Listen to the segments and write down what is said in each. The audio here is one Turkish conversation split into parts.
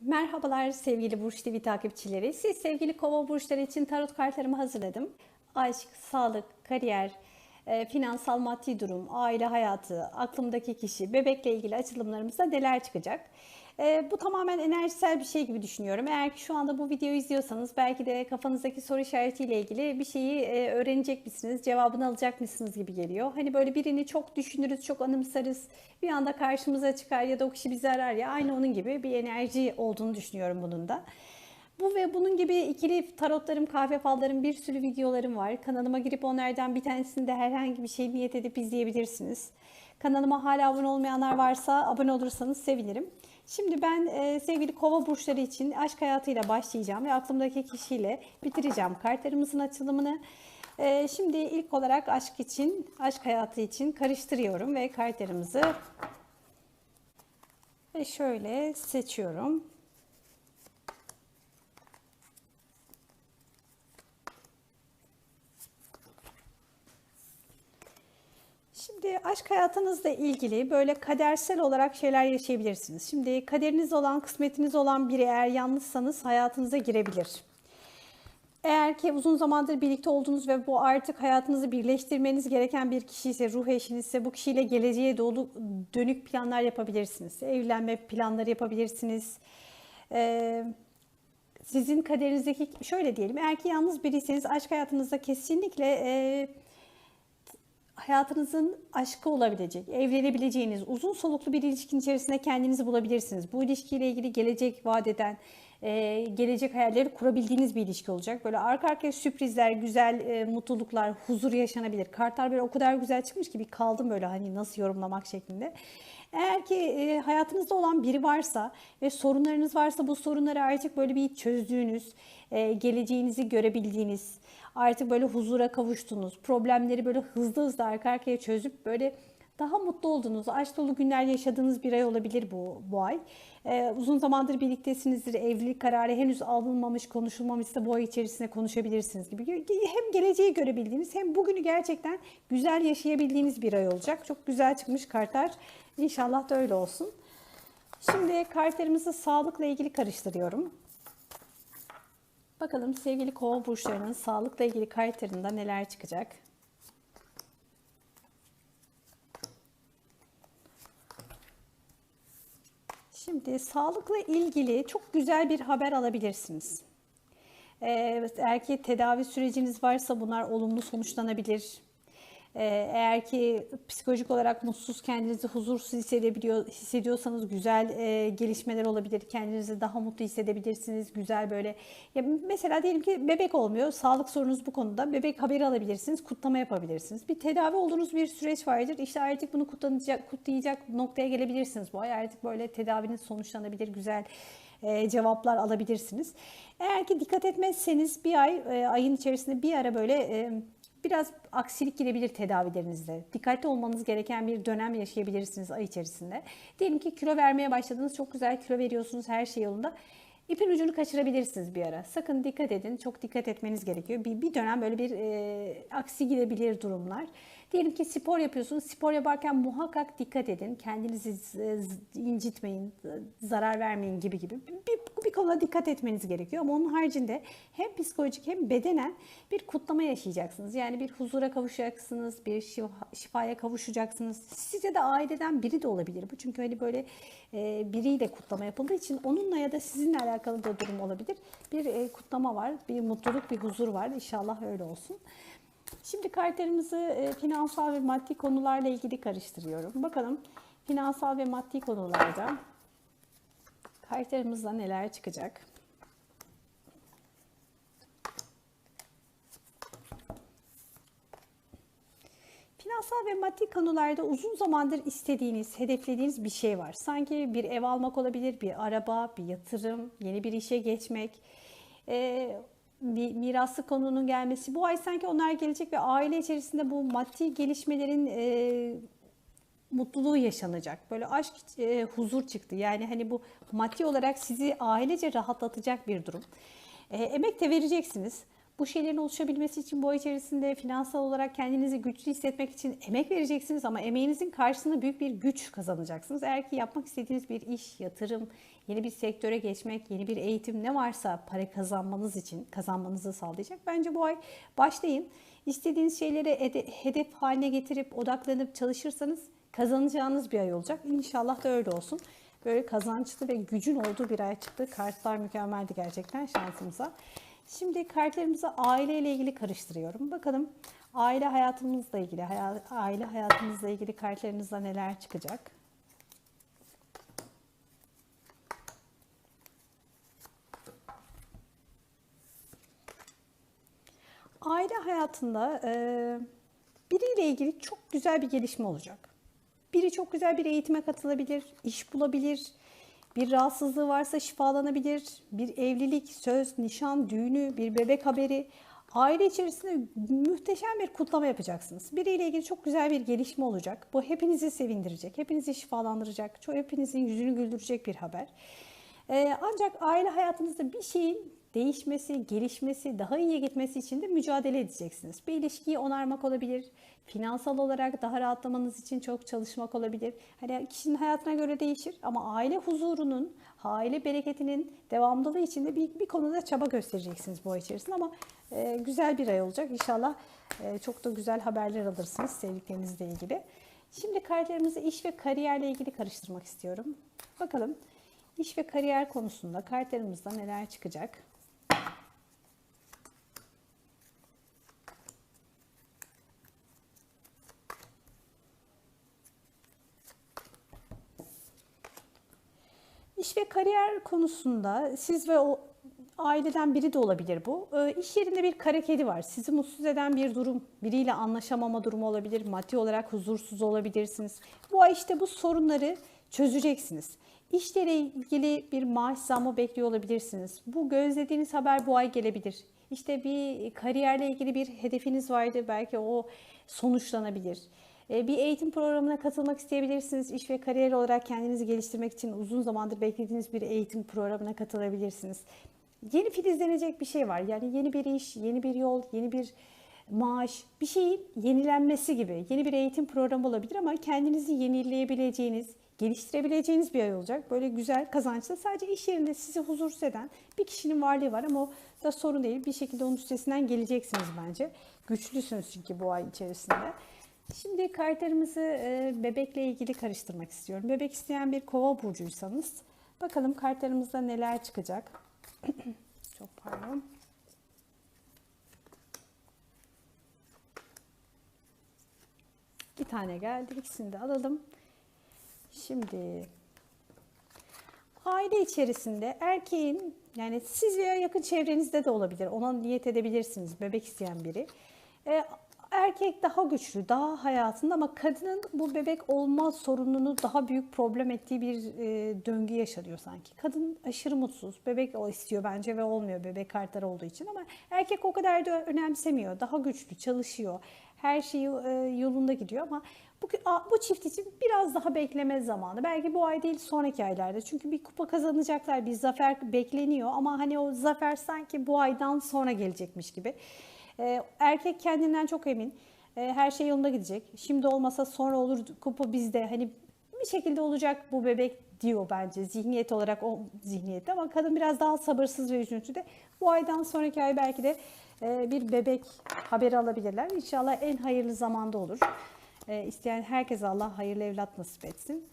Merhabalar sevgili Burç TV takipçileri. Siz sevgili kova burçları için tarot kartlarımı hazırladım. Aşk, sağlık, kariyer, e, finansal maddi durum, aile hayatı, aklımdaki kişi, bebekle ilgili açılımlarımızda neler çıkacak? E, bu tamamen enerjisel bir şey gibi düşünüyorum. Eğer ki şu anda bu videoyu izliyorsanız belki de kafanızdaki soru işaretiyle ilgili bir şeyi e, öğrenecek misiniz, cevabını alacak mısınız gibi geliyor. Hani böyle birini çok düşünürüz, çok anımsarız, bir anda karşımıza çıkar ya da o kişi bizi arar ya aynı onun gibi bir enerji olduğunu düşünüyorum bunun da. Bu ve bunun gibi ikili tarotlarım, kahve fallarım bir sürü videolarım var. Kanalıma girip onlardan bir tanesinde herhangi bir şey niyet edip izleyebilirsiniz. Kanalıma hala abone olmayanlar varsa abone olursanız sevinirim. Şimdi ben e, sevgili kova burçları için aşk hayatıyla başlayacağım ve aklımdaki kişiyle bitireceğim kartlarımızın açılımını. E, şimdi ilk olarak aşk için, aşk hayatı için karıştırıyorum ve kartlarımızı ve şöyle seçiyorum. Şimdi aşk hayatınızla ilgili böyle kadersel olarak şeyler yaşayabilirsiniz. Şimdi kaderiniz olan, kısmetiniz olan biri eğer yalnızsanız hayatınıza girebilir. Eğer ki uzun zamandır birlikte olduğunuz ve bu artık hayatınızı birleştirmeniz gereken bir kişi ise, ruh eşinizse bu kişiyle geleceğe dolu dönük planlar yapabilirsiniz. Evlenme planları yapabilirsiniz. Ee, sizin kaderinizdeki şöyle diyelim eğer ki yalnız biriyseniz aşk hayatınızda kesinlikle e, hayatınızın aşkı olabilecek, evlenebileceğiniz, uzun soluklu bir ilişkin içerisinde kendinizi bulabilirsiniz. Bu ilişkiyle ilgili gelecek vadeden, e, gelecek hayalleri kurabildiğiniz bir ilişki olacak. Böyle arka arkaya sürprizler, güzel e, mutluluklar, huzur yaşanabilir. Kartlar böyle o kadar güzel çıkmış ki bir kaldım böyle hani nasıl yorumlamak şeklinde. Eğer ki e, hayatınızda olan biri varsa ve sorunlarınız varsa bu sorunları artık böyle bir çözdüğünüz, geleceğinizi görebildiğiniz, artık böyle huzura kavuştunuz, problemleri böyle hızlı hızlı arka arkaya çözüp böyle daha mutlu olduğunuz, aşk dolu günler yaşadığınız bir ay olabilir bu, bu ay. Ee, uzun zamandır birliktesinizdir, evlilik kararı henüz alınmamış, konuşulmamışsa bu ay içerisinde konuşabilirsiniz gibi. Hem geleceği görebildiğiniz hem bugünü gerçekten güzel yaşayabildiğiniz bir ay olacak. Çok güzel çıkmış kartlar. İnşallah da öyle olsun. Şimdi kartlarımızı sağlıkla ilgili karıştırıyorum. Bakalım sevgili kova burçlarının sağlıkla ilgili kartlarında neler çıkacak. Şimdi sağlıkla ilgili çok güzel bir haber alabilirsiniz. Ee, eğer tedavi süreciniz varsa bunlar olumlu sonuçlanabilir. Ee, eğer ki psikolojik olarak mutsuz, kendinizi huzursuz hissedebiliyor, hissediyorsanız güzel e, gelişmeler olabilir. Kendinizi daha mutlu hissedebilirsiniz. Güzel böyle. Ya mesela diyelim ki bebek olmuyor. Sağlık sorunuz bu konuda. Bebek haberi alabilirsiniz. Kutlama yapabilirsiniz. Bir tedavi olduğunuz bir süreç vardır. İşte artık bunu kutlanacak, kutlayacak noktaya gelebilirsiniz. Bu ay artık böyle tedaviniz sonuçlanabilir. Güzel e, cevaplar alabilirsiniz. Eğer ki dikkat etmezseniz bir ay e, ayın içerisinde bir ara böyle e, biraz aksilik girebilir tedavilerinizde. Dikkatli olmanız gereken bir dönem yaşayabilirsiniz ay içerisinde. Diyelim ki kilo vermeye başladınız, çok güzel kilo veriyorsunuz, her şey yolunda. İpin ucunu kaçırabilirsiniz bir ara. Sakın dikkat edin, çok dikkat etmeniz gerekiyor. Bir, bir dönem böyle bir e, aksi gidebilir durumlar. Diyelim ki spor yapıyorsunuz. Spor yaparken muhakkak dikkat edin. Kendinizi incitmeyin, zarar vermeyin gibi gibi. Bir, bir konuda dikkat etmeniz gerekiyor. Ama onun haricinde hem psikolojik hem bedenen bir kutlama yaşayacaksınız. Yani bir huzura kavuşacaksınız, bir şifaya kavuşacaksınız. Size de aileden biri de olabilir bu. Çünkü hani böyle e, biriyle kutlama yapıldığı için onunla ya da sizinle alakalı da durum olabilir. Bir e, kutlama var, bir mutluluk, bir huzur var. İnşallah öyle olsun. Şimdi kartlarımızı e, finansal ve maddi konularla ilgili karıştırıyorum. Bakalım finansal ve maddi konularda kartlarımızda neler çıkacak? Finansal ve maddi konularda uzun zamandır istediğiniz, hedeflediğiniz bir şey var. Sanki bir ev almak olabilir, bir araba, bir yatırım, yeni bir işe geçmek. Ee, bir miraslı konunun gelmesi. Bu ay sanki onlar gelecek ve aile içerisinde bu maddi gelişmelerin e, mutluluğu yaşanacak. Böyle aşk, e, huzur çıktı. Yani hani bu maddi olarak sizi ailece rahatlatacak bir durum. E, emek de vereceksiniz. Bu şeylerin oluşabilmesi için bu ay içerisinde finansal olarak kendinizi güçlü hissetmek için emek vereceksiniz ama emeğinizin karşısında büyük bir güç kazanacaksınız. Eğer ki yapmak istediğiniz bir iş, yatırım, yeni bir sektöre geçmek, yeni bir eğitim ne varsa para kazanmanız için kazanmanızı sağlayacak. Bence bu ay başlayın. İstediğiniz şeyleri hedef haline getirip odaklanıp çalışırsanız kazanacağınız bir ay olacak. İnşallah da öyle olsun. Böyle kazançlı ve gücün olduğu bir ay çıktı. Kartlar mükemmeldi gerçekten şansımıza. Şimdi kartlarımızı aile ile ilgili karıştırıyorum. Bakalım aile hayatımızla ilgili, aile hayatımızla ilgili kartlarınızda neler çıkacak? Aile hayatında e, biriyle ilgili çok güzel bir gelişme olacak. Biri çok güzel bir eğitime katılabilir, iş bulabilir, bir rahatsızlığı varsa şifalanabilir, bir evlilik, söz, nişan, düğünü, bir bebek haberi, aile içerisinde muhteşem bir kutlama yapacaksınız. Biriyle ilgili çok güzel bir gelişme olacak. Bu hepinizi sevindirecek, hepinizi şifalandıracak, çok hepinizin yüzünü güldürecek bir haber. Ee, ancak aile hayatınızda bir şeyin değişmesi, gelişmesi, daha iyiye gitmesi için de mücadele edeceksiniz. Bir ilişkiyi onarmak olabilir, finansal olarak daha rahatlamanız için çok çalışmak olabilir. Hani kişinin hayatına göre değişir ama aile huzurunun, aile bereketinin devamlılığı için de bir, bir konuda çaba göstereceksiniz bu ay içerisinde ama e, güzel bir ay olacak. İnşallah e, çok da güzel haberler alırsınız sevdiklerinizle ilgili. Şimdi kartlarımızı iş ve kariyerle ilgili karıştırmak istiyorum. Bakalım iş ve kariyer konusunda kartlarımızda neler çıkacak? İş ve kariyer konusunda siz ve o aileden biri de olabilir bu. E, iş yerinde bir kara kedi var. Sizi mutsuz eden bir durum, biriyle anlaşamama durumu olabilir. Maddi olarak huzursuz olabilirsiniz. Bu ay işte bu sorunları çözeceksiniz. İşlere ilgili bir maaş zammı bekliyor olabilirsiniz. Bu gözlediğiniz haber bu ay gelebilir. İşte bir kariyerle ilgili bir hedefiniz vardı. Belki o sonuçlanabilir. Ee, bir eğitim programına katılmak isteyebilirsiniz. İş ve kariyer olarak kendinizi geliştirmek için uzun zamandır beklediğiniz bir eğitim programına katılabilirsiniz. Yeni filizlenecek bir şey var. Yani yeni bir iş, yeni bir yol, yeni bir maaş, bir şeyin yenilenmesi gibi yeni bir eğitim programı olabilir ama kendinizi yenileyebileceğiniz, geliştirebileceğiniz bir ay olacak. Böyle güzel, kazançlı. Sadece iş yerinde sizi huzursuz eden bir kişinin varlığı var ama o da sorun değil. Bir şekilde onun üstesinden geleceksiniz bence. Güçlüsünüz çünkü bu ay içerisinde. Şimdi kartlarımızı e, bebekle ilgili karıştırmak istiyorum. Bebek isteyen bir kova burcuysanız bakalım kartlarımızda neler çıkacak. Çok pardon. Bir tane geldi. İkisini de alalım. Şimdi aile içerisinde erkeğin yani siz veya yakın çevrenizde de olabilir. Ona niyet edebilirsiniz. Bebek isteyen biri. E, erkek daha güçlü, daha hayatında ama kadının bu bebek olma sorununu daha büyük problem ettiği bir e, döngü yaşanıyor sanki. Kadın aşırı mutsuz, bebek o istiyor bence ve olmuyor bebek kartları olduğu için ama erkek o kadar da önemsemiyor. Daha güçlü, çalışıyor. Her şey e, yolunda gidiyor ama bu, bu çift için biraz daha bekleme zamanı. Belki bu ay değil sonraki aylarda. Çünkü bir kupa kazanacaklar, bir zafer bekleniyor ama hani o zafer sanki bu aydan sonra gelecekmiş gibi. Ee, erkek kendinden çok emin. Ee, her şey yolunda gidecek. Şimdi olmasa sonra olur kupa bizde. Hani bir şekilde olacak bu bebek diyor bence zihniyet olarak o zihniyette ama kadın biraz daha sabırsız ve üzüntüde. Bu aydan sonraki ay belki de e, bir bebek haberi alabilirler. İnşallah en hayırlı zamanda olur. E, isteyen herkese Allah hayırlı evlat nasip etsin.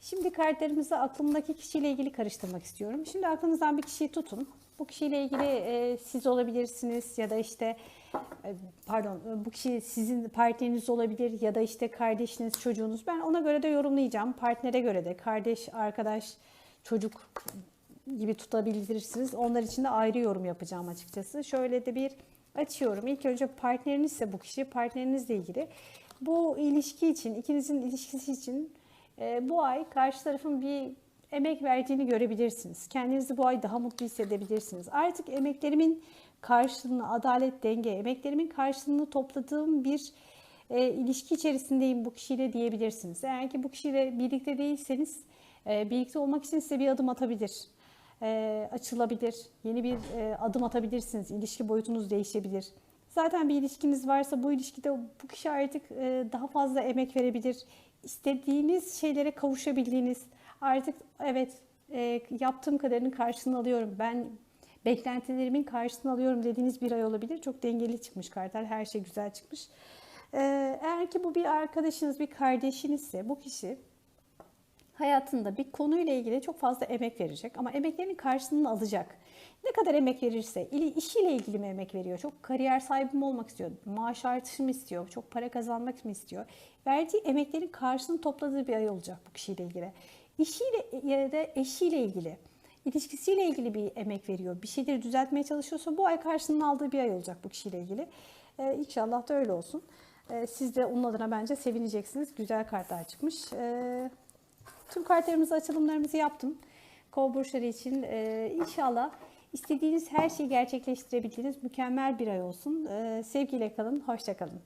Şimdi kartlarımızı aklımdaki kişiyle ilgili karıştırmak istiyorum. Şimdi aklınızdan bir kişiyi tutun. Bu kişiyle ilgili e, siz olabilirsiniz ya da işte e, pardon bu kişi sizin partneriniz olabilir ya da işte kardeşiniz, çocuğunuz. Ben ona göre de yorumlayacağım. Partnere göre de kardeş, arkadaş, çocuk gibi tutabilirsiniz. Onlar için de ayrı yorum yapacağım açıkçası. Şöyle de bir açıyorum. İlk önce partnerinizse bu kişi partnerinizle ilgili. Bu ilişki için, ikinizin ilişkisi için e, bu ay karşı tarafın bir emek verdiğini görebilirsiniz. Kendinizi bu ay daha mutlu hissedebilirsiniz. Artık emeklerimin karşılığını, adalet, denge, emeklerimin karşılığını topladığım bir e, ilişki içerisindeyim bu kişiyle diyebilirsiniz. Eğer ki bu kişiyle birlikte değilseniz, e, birlikte olmak için size bir adım atabilir. e, açılabilir. Yeni bir e, adım atabilirsiniz. İlişki boyutunuz değişebilir. Zaten bir ilişkiniz varsa bu ilişkide bu kişi artık e, daha fazla emek verebilir. İstediğiniz şeylere kavuşabildiğiniz artık evet e, yaptığım kadarının karşılığını alıyorum. Ben beklentilerimin karşılığını alıyorum dediğiniz bir ay olabilir. Çok dengeli çıkmış kartlar. Her şey güzel çıkmış. E, eğer ki bu bir arkadaşınız, bir kardeşinizse bu kişi hayatında bir konuyla ilgili çok fazla emek verecek ama emeklerinin karşılığını alacak. Ne kadar emek verirse, işiyle ilgili mi emek veriyor, çok kariyer sahibi mi olmak istiyor, maaş artışı mı istiyor, çok para kazanmak mı istiyor? Verdiği emeklerin karşılığını topladığı bir ay olacak bu kişiyle ilgili. İşiyle da eşiyle ilgili, ilişkisiyle ilgili bir emek veriyor, bir şeyleri düzeltmeye çalışıyorsa bu ay karşılığını aldığı bir ay olacak bu kişiyle ilgili. Ee, inşallah da öyle olsun. Ee, siz de onun adına bence sevineceksiniz. Güzel kartlar çıkmış. Ee, Tüm kartlarımızı, açılımlarımızı yaptım. Kova burçları için e, inşallah istediğiniz her şeyi gerçekleştirebildiğiniz mükemmel bir ay olsun. E, sevgiyle kalın, hoşça kalın.